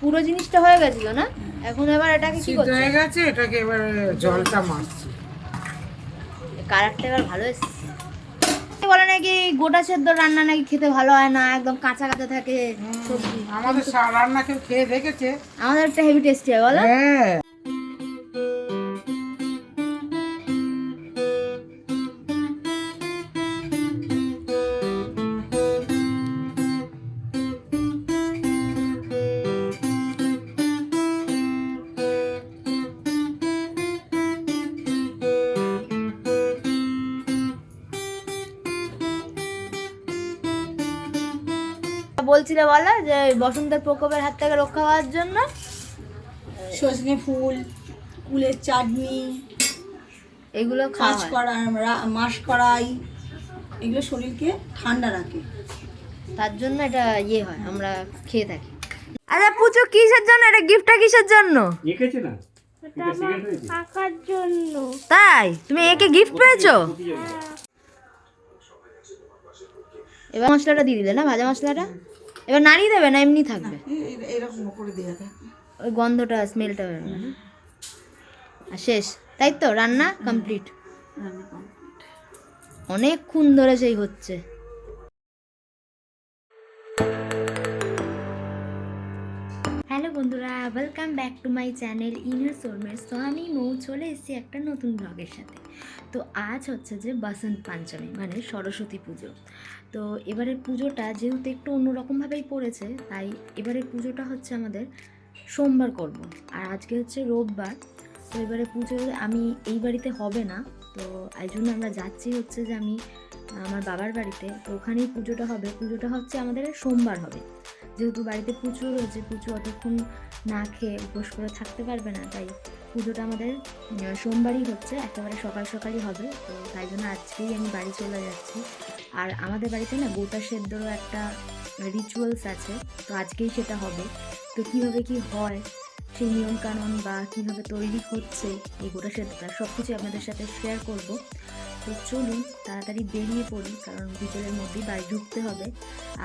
পুরো জিনিসটা হয়ে গেছিল না? এখন এবার এটাকে কি করছি হয়ে গেছে এটাকে এবার জলটা মারছি। কালারটা এবার ভালো এসেছে। বলে নাকি গোটা সেদ্ধ রান্না নাকি খেতে ভালো হয় না একদম কাঁচা কাঁচা থাকে সবজি। আমাদের রান্না কেউ খেয়ে দেখেছে? আমাদের একটা হেভি টেস্টি হয় বলো? হ্যাঁ। বলছিলে বলো যে বসন্তের প্রকোপের হাত থেকে রক্ষা পাওয়ার জন্য। সজনে ফুল কুলের চাটনি এগুলো হয়। করা মাস কড়াই এগুলো শরীরকে ঠান্ডা রাখে। তার জন্য এটা ইয়ে হয় আমরা খেয়ে থাকি। আচ্ছা পুচু কিসের জন্য? এটা গিফটটা কিসের জন্য? লিখেছে না? এটা সিগারেট তাই? তুমি একে গিফট পেয়েছ? এবার মশলাটা দিয়ে দিলে না ভাজা মশলাটা? এবার নাড়িয়ে দেবে না? এমনি থাকবে? এরকম করে ওই গন্ধটা স্মেলটা বেরোবে আর শেষ। তাই তো? রান্না কমপ্লিট অনেকক্ষণ ধরে সেই হচ্ছে। হ্যালো বন্ধুরা welcome back to my channel inner soulmates তো আমি মৌ, চলে এসেছি একটা নতুন ব্লগের সাথে। তো আজ হচ্ছে যে বসন্ত পঞ্চমী মানে সরস্বতী পুজো। তো এবারের পুজোটা যেহেতু একটু অন্যরকমভাবেই পড়েছে, তাই এবারের পুজোটা হচ্ছে আমাদের সোমবার করব। আর আজকে হচ্ছে রোববার, তো এবারে পুজো আমি এই বাড়িতে হবে না। তো এই জন্য আমরা যাচ্ছি হচ্ছে যে আমি আমার বাবার বাড়িতে, তো ওখানেই পুজোটা হবে। পুজোটা হচ্ছে আমাদের সোমবার হবে। যেহেতু বাড়িতে পুজো রয়েছে, পুজো অতক্ষণ না খেয়ে উপোস করে থাকতে পারবে না, তাই পুজোটা আমাদের সোমবারই হচ্ছে, একেবারে সকাল সকালই হবে। তো তাই জন্য আজকেই আমি বাড়ি চলে যাচ্ছি। আর আমাদের বাড়িতে না গোটা সেদ্ধরও একটা রিচুয়ালস আছে, তো আজকেই সেটা হবে। তো কীভাবে কি হয়, সেই নিয়মকানুন বা কীভাবে তৈরি হচ্ছে এই গোটা সেদ্ধটা সব কিছু আপনাদের সাথে শেয়ার করব। তো চলুন তাড়াতাড়ি বেরিয়ে পড়ি, কারণ বিকেলের মধ্যেই বাড়ি ঢুকতে হবে।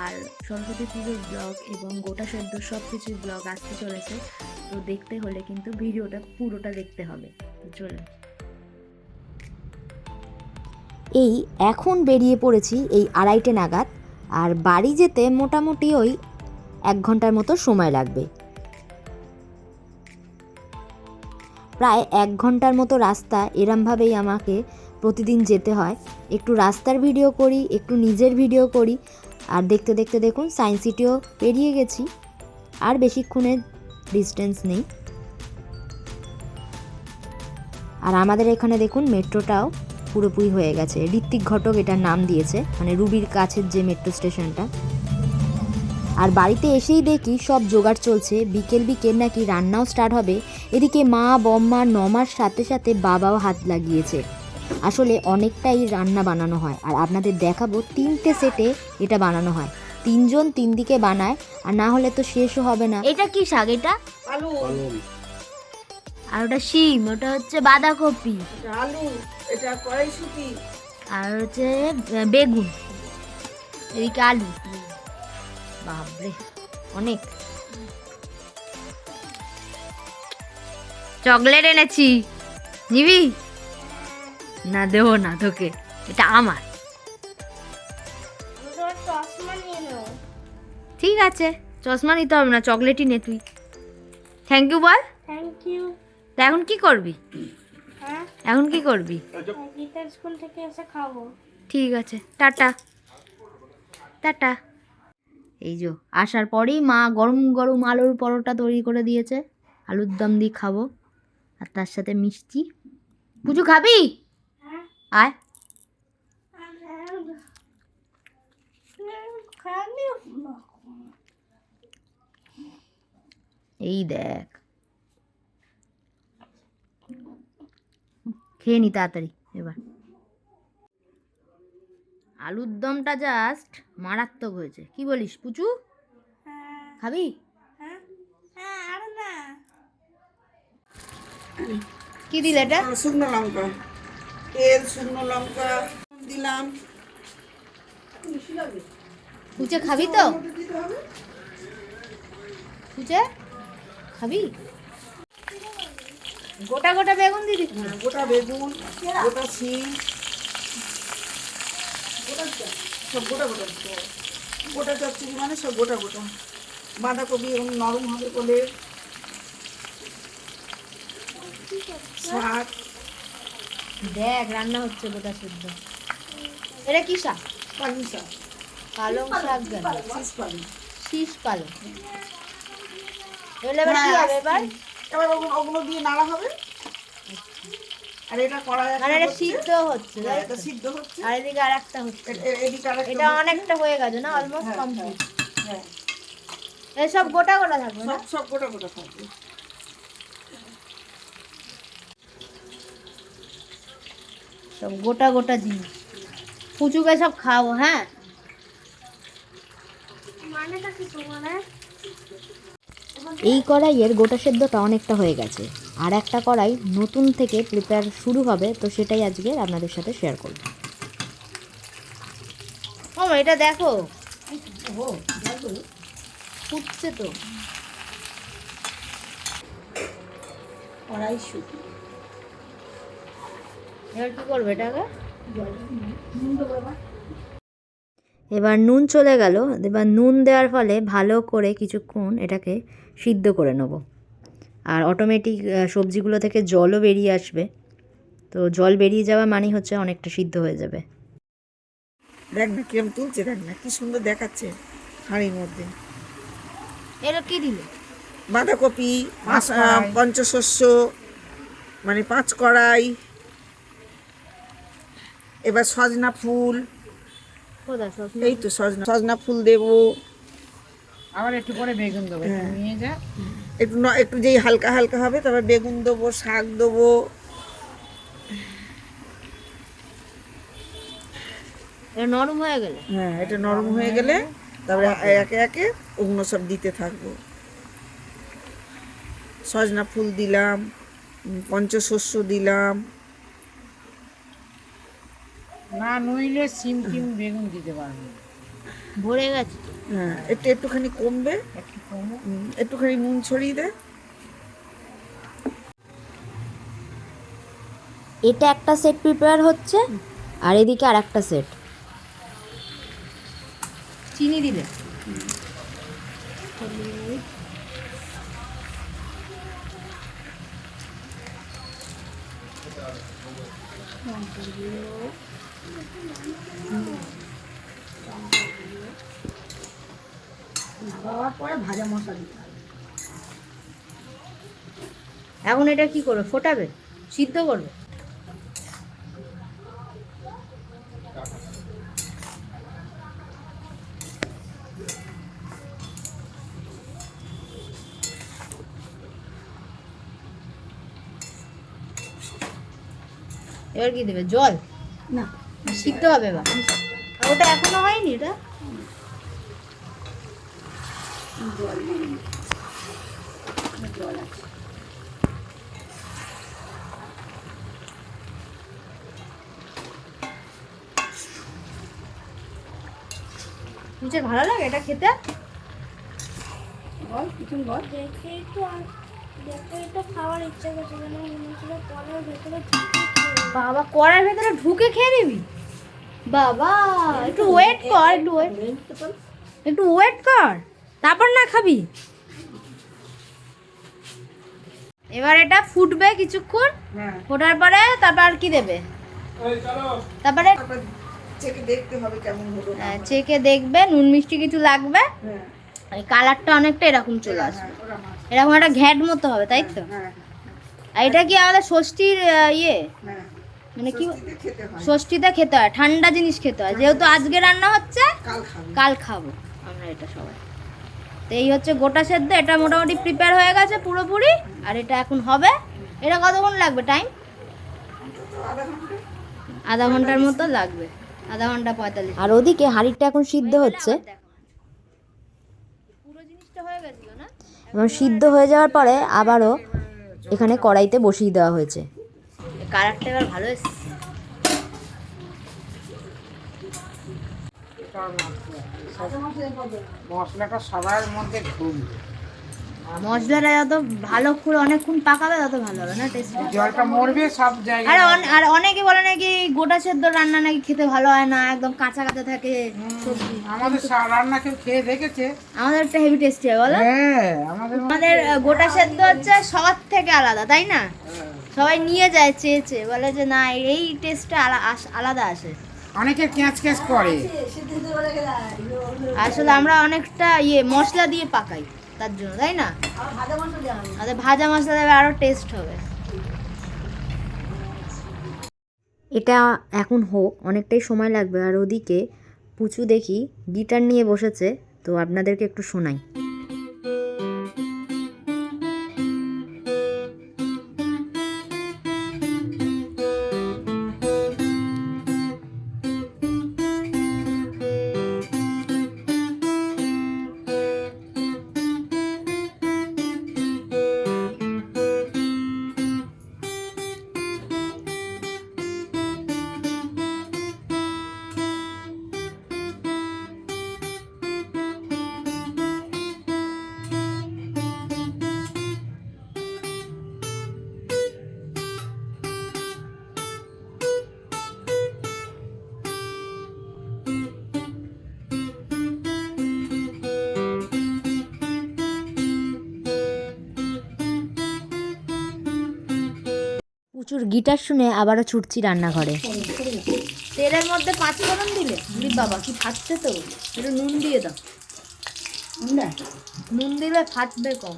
আর সরস্বতী পুজোর ব্লগ এবং গোটা সেদ্ধ সব কিছুর ব্লগ আসতে চলেছে, তো দেখতে হলে কিন্তু ভিডিওটা পুরোটা দেখতে হবে। তো চলুন। এই এখন বেরিয়ে পড়েছি এই আড়াইটে নাগাদ, আর বাড়ি যেতে মোটামুটি ওই এক ঘণ্টার মতো সময় লাগবে। প্রায় এক ঘণ্টার মতো রাস্তা এরমভাবেই আমাকে প্রতিদিন যেতে হয়। একটু রাস্তার ভিডিও করি, একটু নিজের ভিডিও করি। আর দেখতে দেখতে দেখুন সায়েন্স সিটিও পেরিয়ে গেছি। আর বেশিক্ষণের ডিস্টেন্স নেই। আর আমাদের এখানে দেখুন, মেট্রোটাও পুরোপুরি হয়ে গেছে। ঋত্বিক ঘটক এটার নাম দিয়েছে মানে রুবির কাছের যে মেট্রো স্টেশনটা। আর বাড়িতে এসেই দেখি সব জোগাড় চলছে। বিকেল বিকেল নাকি রান্নাও স্টার্ট হবে। এদিকে মা, বম্মা, নমার সাথে সাথে বাবাও হাত লাগিয়েছে। আসলে অনেকটাই রান্না বানানো হয়। আর আপনাদের দেখাবো তিনটে সেটে এটা বানানো হয়। তিনজন তিন দিকে বানায় আর না হলে তো শেষও হবে না। এটা কি শাক এটা? আলু। আর ওটা শিম ওটা হচ্ছে বাঁধাকপি। আলু এটা কড়াইশুটি। আর হচ্ছে বেগুন। এদিকে আলু। বাপরে অনেক। চকলেট এনেছি। নিবি? না দেবো না তোকে এটা আমার। ঠিক আছে চশমা নিতে হবে না চকলেটই নে তুই। থ্যাংক ইউ বল। থ্যাংক ইউ তা এখন কি করবি? হ্যাঁ? এখন কি করবি? গীতার স্কুল থেকে এসে খাব। ঠিক আছে টাটা। টাটা। এই যে আসার পরেই মা গরম গরম আলুর পরোটা তৈরি করে দিয়েছে। আলুর দম দিয়ে খাব। আর তার সাথে মিষ্টি। পুজো খাবি? আয়। এই দেখ। খেয়ে নি তাড়াতাড়ি এবার। আলুর দমটা জাস্ট মারাত্মক হয়েছে। কি বলিস পুচু? খাবি? হ্যাঁ কি দিলে এটা? শুকনো লঙ্কা। তেল শুকনো লঙ্কা দিলাম। পুচে খাবি তো? পুচে খাবি? গোটা গোটা বেগুন দিদি হ্যাঁ, গোটা বেগুন গোটা শিম সব গোটা গোটা। গোটা চচ্চড়ি মানে সব গোটা গোটা। বাঁধাকপি এবং নরম হবে বলে। শাক। দেখ রান্না হচ্ছে গোটা সেদ্ধ। এটা কি শাক? পালং শাক। পালং শাক শীষ পালং। শীষ পালং। এবার কি হ্যাঁ, হবে এবার? এবার ওগুলো দিয়ে নাড়া হবে। আর এটা মানে এটা সিদ্ধ হচ্ছে এটা সিদ্ধ হচ্ছে। আর এদিকে আর একটা হচ্ছে এদিকে এটা অনেকটা হয়ে গেছে না? অলমোস্ট হ্যাঁ, কমপ্লিট হ্যাঁ। এসব গোটা গোটা থাকবে সব সব গোটা গোটা থাকবে। সব গোটা গোটা জিনিস পুচুকে সব খাও হ্যাঁ? মানেটা কি তোমার এই কড়াইয়ের গোটা সেদ্ধটা অনেকটা হয়ে গেছে। আর একটা কড়াই নতুন থেকে প্রিপেয়ার শুরু হবে তো সেটাই আজকে আপনাদের সাথে শেয়ার করব। ও এটা দেখো। ফুটছে তো। কড়াই শুকি এবার কি করবে এটাকে এবার নুন চলে গেল। এবার নুন দেওয়ার ফলে ভালো করে কিছুক্ষণ এটাকে সিদ্ধ করে নেব। আর অটোমেটিক সবজিগুলো থেকে জলও বেরিয়ে আসবে। তো জল বেরিয়ে যাওয়া মানেই হচ্ছে অনেকটা সিদ্ধ হয়ে যাবে। দেখ না কিরম তুলছে দেখ না কি সুন্দর দেখাচ্ছে হাঁড়ির মধ্যে। এটা কি দিলে? বাঁধাকপি পঞ্চশস্য মানে পাঁচ কড়াই এবার সজনা ফুল। এই তো সজনা সজনা ফুল দেবো। আবার একটু পরে বেগুন দেবো হ্যাঁ। নিয়ে যা। একটু ন- একটু যেই হালকা হালকা হবে তারপর বেগুন দেবো শাক দেবো। এটা নরম হয়ে গেলে? হ্যাঁ এটা নরম হয়ে গেলে তারপরে একে একে ওগুলো সব দিতে থাকব। সজনা ফুল দিলাম পঞ্চশস্য দিলাম। না নইলে সিম টিম বেগুন দিতে পারব ভরে গেছে হ্যাঁ একটু একটুখানি কমবে। একটু কমো একটুখানি নুন ছড়িয়ে দে। এটা একটা সেট প্রিপেয়ার হচ্ছে আর এদিকে আর একটা সেট চিনি দিলে। দেওয়ার পরে ভাজা মশলা দিতে হবে। এখন এটা কি করবে? ফোটাবে? সিদ্ধ করবে? এবার কি দেবে? জল? না। সিদ্ধ হবে বা ওটা এখনও হয়নি এটা? মুচের ভালো লাগে এটা খেতে? বল কিছু বল। দেখে একটু দেখে একটু খাওয়ার ইচ্ছা করছে যেন মনে হচ্ছিল কলের ভেতরে বাবা কড়ার ভেতরে ঢুকে খেয়ে নিবি? বাবা একটু ওয়েট কর একটু ওয়েট একটু ওয়েট কর তারপর না খাবি। এবার এটা ফুটবে কিছুক্ষণ হ্যাঁ। ফোটার পরে তারপর আর কি দেবে? তারপরে চেকে দেখতে হবে কেমন হলো আহ, চেকে দেখবে নুন মিষ্টি কিছু লাগবে। হ্যাঁ। কালারটা অনেকটা এরকম চলে আসবে। হ্যাঁ এরকম একটা ঘ্যাট মতো হবে তাই তো? হ্যাঁ আর এটা কি আমাদের ষষ্ঠীর ইয়ে? হ্যাঁ। মানে কি? ষষ্ঠীতে খেতে হয় ঠান্ডা জিনিস খেতে হয়। যেহেতু আজকে রান্না হচ্ছে কাল খাব। আমরা এটা সবাই। তো এই হচ্ছে গোটা সেদ্ধ এটা মোটামুটি প্রিপেয়ার হয়ে গেছে পুরোপুরি আর এটা এখন হবে। এটা কতক্ষণ লাগবে টাইম আধা ঘণ্টার মতো লাগবে। আধা ঘণ্টা পঁয়তাল্লিশ আর ওদিকে হাঁড়িটা এখন সিদ্ধ হচ্ছে। পুরো জিনিসটা হয়ে গেছিল না? এবং সিদ্ধ হয়ে যাওয়ার পরে আবারও এখানে কড়াইতে বসিয়ে দেওয়া হয়েছে। কালারটা এবার ভালো এসছে। মশলাটা সবার মধ্যে ঢুকবে। মশলাটা যত ভালো করে অনেকক্ষণ পাকাবে তত ভালো হবে না টেস্ট জলটা মরবে সব আর জায়গায় অন- আর অনেকে বলে নাকি গোটা সেদ্ধ রান্না নাকি খেতে ভালো হয় না একদম কাঁচা কাঁচা থাকে সবজি। আমাদের রান্না কেউ খেয়ে দেখেছে? আমাদের একটা হেভি টেস্টি হয় বলো? হ্যাঁ আমাদের আমাদের গোটা সেদ্ধ হচ্ছে সবার থেকে আলাদা তাই না? সবাই নিয়ে যায় চেয়ে চেয়ে। বলে যে না এই টেস্টটা আলাদা আসে। অনেকে ক্যাঁচ ক্যাঁচ করে। আসলে আমরা অনেকটা ইয়ে মশলা দিয়ে পাকাই তার জন্য তাই না? আমাদের ভাজা মশলা দেবে আরও টেস্ট হবে। এটা এখন হোক অনেকটাই সময় লাগবে। আর ওদিকে পুচু দেখি গিটার নিয়ে বসেছে তো আপনাদেরকে একটু শোনাই। পুচুর গিটার শুনে আবারও ছুটছি রান্নাঘরে তেলের মধ্যে পাঁচ ফোড়ন দিলে উরি বাবা কি ফাটছে তো একটু নুন দিয়ে দাও নুন দিলে ফাটবে কম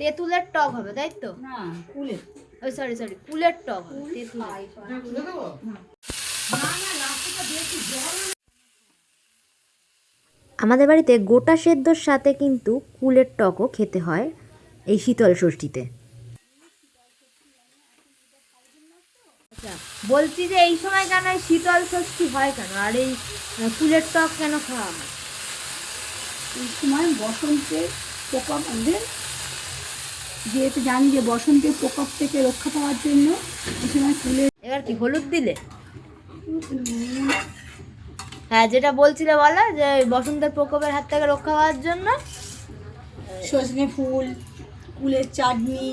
তেঁতুলের টক হবে তাই তো না কুলে ওই সরি সরি কুলের টক হবে তেঁতুলের আমাদের বাড়িতে গোটা সেদ্ধর সাথে কিন্তু কুলের টকও খেতে হয় এই শীতল ষষ্ঠীতে। আচ্ছা বলছি যে এই সময় কেন এই শীতল ষষ্ঠী হয় কেন? আর এই কুলের টক কেন খাওয়া হয়? এই সময় বসন্তের প্রকোপ আমাদের যেহেতু জানি যে বসন্তের প্রকোপ থেকে রক্ষা পাওয়ার জন্য এই সময় ফুলের এবার কি হলুদ দিলে। হ্যাঁ যেটা বলছিলে বলো যে বসন্তের প্রকোপের হাত থেকে রক্ষা পাওয়ার জন্য? সজনে ফুল কুলের চাটনি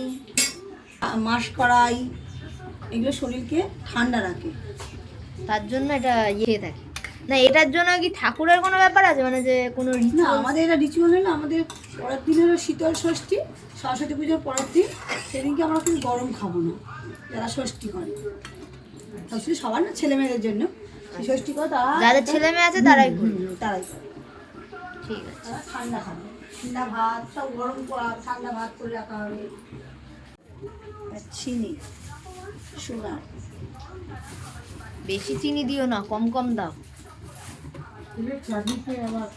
মাসকড়াই এগুলো শরীরকে ঠান্ডা রাখে। তার জন্য এটা ইয়ে থাকে। না এটার জন্য কি ঠাকুরের কোনো ব্যাপার আছে? মানে যে কোনো না আমাদের এটা রিচুয়াল না আমাদের পরের দিন হলো শীতল ষষ্ঠী সরস্বতী পুজোর পরের দিন সেদিনকে আমরা কিন্তু গরম খাব না যারা ষষ্ঠী করে। ষষ্ঠী সবার না ছেলেমেয়েদের জন্য। ষষ্ঠী যাদের ছেলে মেয়ে আছে তারাই করবে তারাই। ঠিক আছে। ঠান্ডা খাবে ঠান্ডা ভাত সব গরম করা ঠান্ডা ভাত করে রাখা হবে। চিনি সোনা বেশি চিনি দিও না কম কম দাও। আবার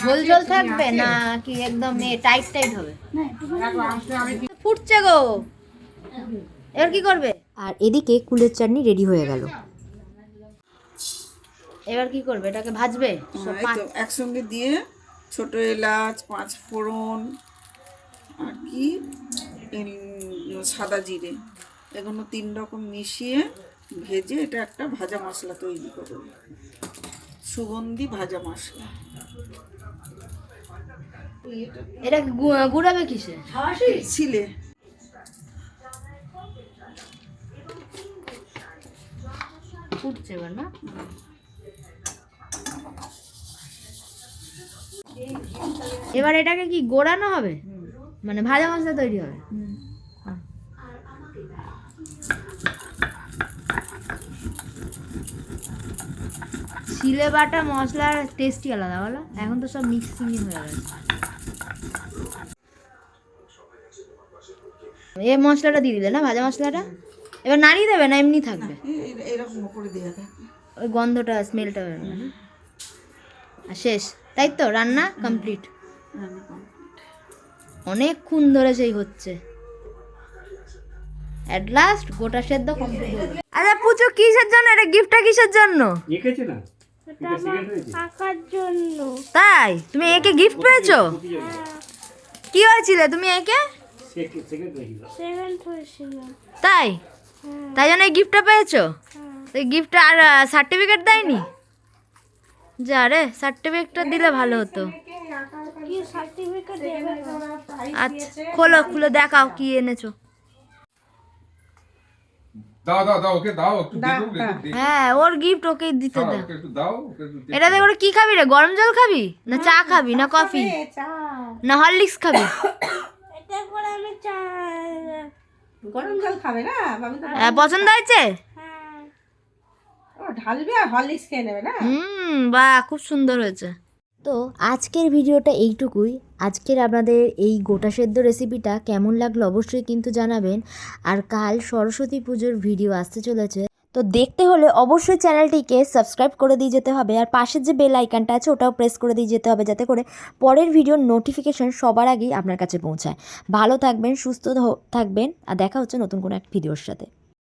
ঝোল ঝোল থাকবে? না কি একদম টাইট টাইট হবে। ফুটছে গো। এবার কি করবে? আর এদিকে কুলের চাটনি রেডি হয়ে গেল। এবার কি করবে? এটাকে ভাজবে? একসঙ্গে দিয়ে ছোট এলাচ পাঁচ ফোড়ন আর কি সাদা জিরে এগুলো তিন রকম মিশিয়ে ভেজে এটা একটা ভাজা মশলা তৈরি করব। সুগন্ধি ভাজা মশলা। এটা গুড়াবে কিসে? ছিলে। ফুটছে এবার না? এবার এটাকে কি গোড়ানো হবে? মানে ভাজা মশলা তৈরি হবে? ছিলে বাটা মশলার টেস্টই আলাদা বলো? এখন তো সব মিক্সিং হয়ে গেছে। এ মশলাটা দিয়ে দিলে না ভাজা মশলাটা? এবার নাড়িয়ে দেবে না এমনি থাকবে? এরকম করে থাকে ওই গন্ধটা স্মেলটা বেরোবে আর শেষ। তাই তো রান্না কমপ্লিট রান্না কমপ্লিট। অনেকক্ষণ ধরে সেই হচ্ছে। অ্যাট লাস্ট গোটা সেদ্ধ কমপ্লিট আচ্ছা পুচু কিসের জন্য? এটা গিফটটা কিসের জন্য? এঁকেছে না? তাই? তুমি একে গিফট পেয়েছ? কি হয়েছিল তুমি একে? তাই? হ্যাঁ। তাই জন্য এই গিফটটা পেয়েছ? হ্যাঁ। এই গিফটটা আর সার্টিফিকেট দেয়নি? যা রে সার্টিফিকেটটা দিলে ভালো হতো। কি সার্টিফিকেট দেবে? আচ্ছা খোলো খুলে দেখাও কি এনেছো। দাও দাও দাও ওকে দাও একটু দেখুন হ্যাঁ। ওর গিফট ওকে দিতে দাও, একটু দাও এটা দিয়ে কি খাবি রে? গরম জল খাবি? না চা খাবি? না কফি? না হরলিক্স খাবি? এটা করে আমি চা গরম জল খাবে না? হ্যাঁ, পছন্দ হয়েছে? হ্যাঁ। ঢালবে আর হরলিক্স খেয়ে নেবে না? হুম বাহ খুব সুন্দর হয়েছে। তো আজকের ভিডিওটা এইটুকুই। আজকের আপনাদের এই গোটা সেদ্ধ রেসিপিটা কেমন লাগল অবশ্যই কিন্তু জানাবেন। আর কাল সরস্বতী পুজোর ভিডিও আসতে চলেছে। তো দেখতে হলে অবশ্যই চ্যানেলটিকে সাবস্ক্রাইব করে দিয়ে যেতে হবে। আর পাশের যে বেল আইকনটা আছে, ওটাও প্রেস করে দিয়ে যেতে হবে যাতে করে পরের ভিডিওর নোটিফিকেশন সবার আগেই আপনার কাছে পৌঁছায়। ভালো থাকবেন, সুস্থ থাকবেন। আর দেখা হচ্ছে নতুন কোনো এক ভিডিওর সাথে।